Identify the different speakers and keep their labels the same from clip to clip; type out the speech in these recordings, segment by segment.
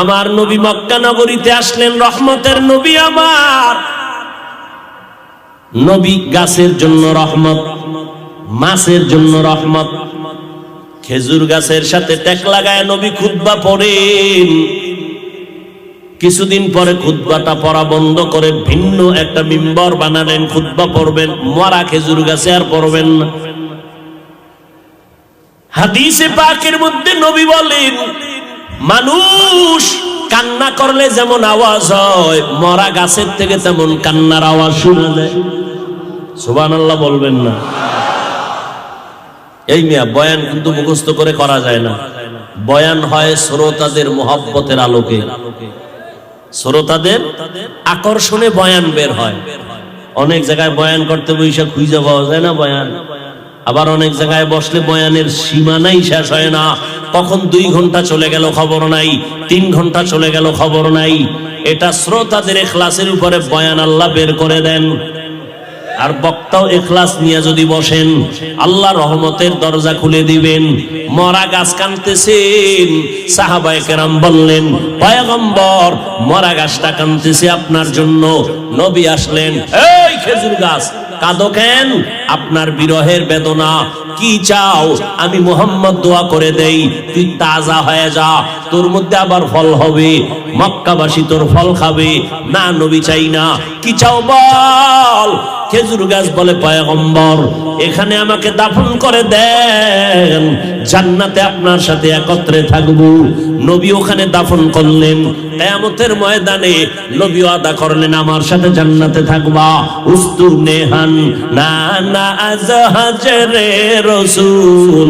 Speaker 1: আমার নবী মক্কা নগরীতে আসলেন, রহমতের নবী আমার। নবী গাছের জন্য রহমত, মাছের জন্য রহমত। খেজুর গাছের সাথে টেক লাগায় নবী খুদ্া পড়েন। কিছুদিন পরে খুদ্বাটা পড়া বন্ধ করে ভিন্ন একটা মিম্বর বানালেন খুদ্া পড়বেন, মরা খেজুর গাছে আর পড়বেন না। হাদিসে পাকের মধ্যে নবী বলেন মানুষ কান্না করলে যেমন আওয়াজ হয়, মরা গাছের থেকে তেমন কান্নার আওয়াজ শোনা যায়। সুবান আল্লাহ বলবেন না। এই মিয়া, বয়ান কিন্তু মুখস্থ করে করা যায় না। বয়ান হয় শ্রোতাদের মোহাব্বতের আলোকে। শ্রোতাদের আকর্ষণে বয়ান বের হয়। অনেক জায়গায় বয়ান করতে বৈশা খুঁজে পাওয়া যায় না বয়ান। আবার অনেক জায়গায় বসলে বয়ানের সীমানাই শেষ হয় না। কখন দুই ঘণ্টা চলে গেল খবর নাই, তিন ঘণ্টা চলে গেল খবর নাই। এটা শ্রোতাদের এখলাসের উপরে বয়ান আল্লাহ বের করে দেন। আর বক্তাও এখলাস নিয়ে যদি বসেন, আল্লাহ রহমতের দরজা খুলে দিবেন। মরা গাছ কানতেছেন, সাহাবায়ে কেরাম বললেন, পয়গম্বর, মরা গাছটা কানতেছে আপনার জন্য। নবী আসলেন, এই খেজুর গাছ কাঁদো কেন? আপনার বিরহের বেদনা। কি চাও? আমি মোহাম্মদ দোয়া করে দেই। তুই তাজা হয়ে যা। তোর মধ্যে আবার ফল হবে। মক্কাবাসী তোর ফল খাবে। না, নবী চাই না। কি চাও বল? খেজুর গাছ বলে পয়গম্বর, এখানে আমাকে দাফন করে দেন। জান্নাতে আপনার সাথে একত্রে থাকব। নবী ওখানে দাফন করলেন। কেয়ামতের ময়দানে নবী আদা করলেন, আমার সাথে জান্নাতে থাকবা। উস্তু নেহান, না না, আজ হাজরে রসুল,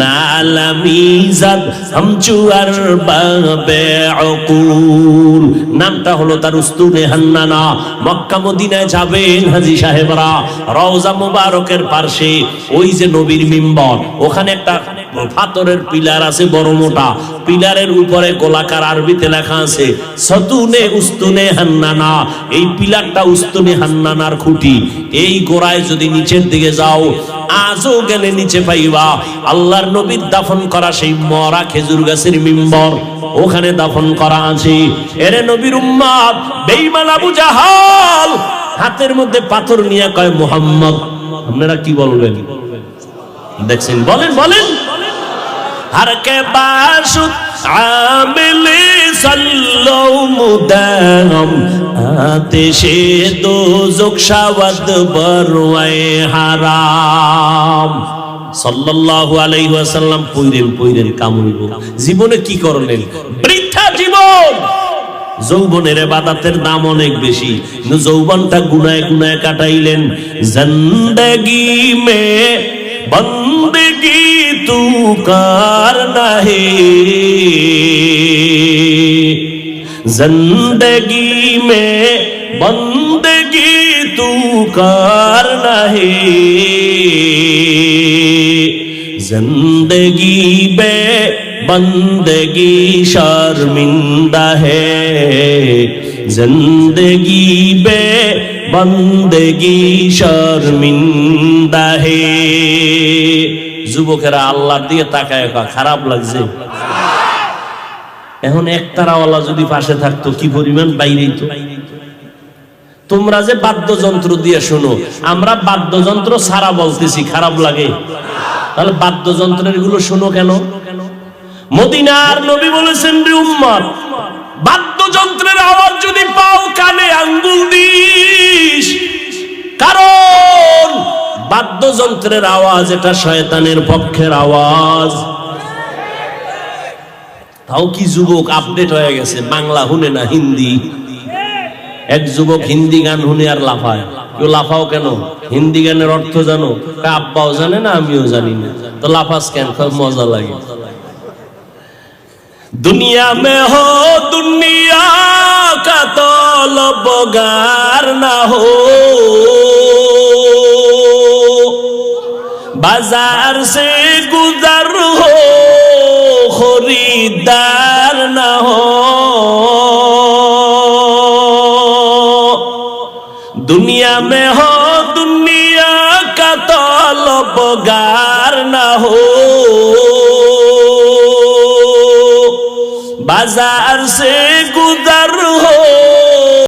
Speaker 1: না লামিজাদ হামচুয়ার বাবে অকুল। নামটা হলো তার উস্তু নেহান্নানা মক্কা মদিনায় যাবেন হাজি সাহেবরা, রওজা মুবারকের পার্শ্বে ওই যে নবীর মিম্বর, ওখানে একটা পাথরের পিলার আছে বড় মোটা। পিলারের উপরে গোলাকার আরবিতে লেখা আছে, সতুনে উস্তুনে হান্নানা। এই পিলারটা উস্তুনে হান্নানার খুঁটি। এই গোড়ায় যদি নিচের দিকে যাও, আজও গেলে নিচে পাইবা। আল্লাহর নবীর দাফন করা সেই মরা খেজুর গাছের মিম্বর, ওখানে দাফন করা আছে। এরে নবীর উম্মাদ, বেঈমান আবু জাহাল, হাতের মধ্যে পাথর নিয়ে কয়, মোহাম্মদ, আপনারা কি বলবেন? দেখছেন, বলেন বলেন। ہر کے باشد عامل صلو مدام آتش دوزک شود بروئے حرام সাল্লাল্লাহু আলাইহি ওয়াসাল্লাম কইরেন কইরেন কামড়িব জীবনে কি করলেন বৃদ্ধা জীবন। যৌবনের এবাদাতের দাম অনেক বেশি। যৌবনটা গুনায় গুনায় কাটাইলেন। জিন্দগি মে बंदगी तू कार है ज़िंदगी में बंदगी तू कार है ज़िंदगी बे बंदगी शर्मिंदा है। ज़िंदगी बे বন্দেগি শর্মিন্দা হে যুবকেরা আল্লাহ দিয়ে তাকায় কা খারাপ লাগছে। এখন একতারাওয়ালা যদি পাশে থাকতো, কি পরিমাণ বাইরেই তো তোমরা যে বাদ্যযন্ত্র দিয়ে শোনো, আমরা বাদ্যযন্ত্র সারা বলতেছি, খারাপ লাগে। তাহলে বাদ্যযন্ত্রেরগুলো শোনো কেন? মদিনার নবী বলেছেন, রে উম্মত বাদ্যযন্ত্রের আওয়াজ যদি পাও কানে আঙ্গুল দিস। কারণ বাদ্যযন্ত্রের আওয়াজ এটা শয়তানের পক্ষের আওয়াজ। তাও কি যুবক আপডেট হয়ে গেছে? বাংলা হুনে না হিন্দি? এক যুবক হিন্দি গান হুনে আর লাফায়। লাফাও কেন? হিন্দি গানের অর্থ জানো? আব্বাও জানে না, আমিও জানি না। তো লাফাস কেন? মজা লাগে। दुनिया में हो दुनिया का तलब गार ना हो बाजार से गुजर हो खरीदार ना हो दुनिया में हो दुनिया का तलब गार ना हो बाजार से गुजर हो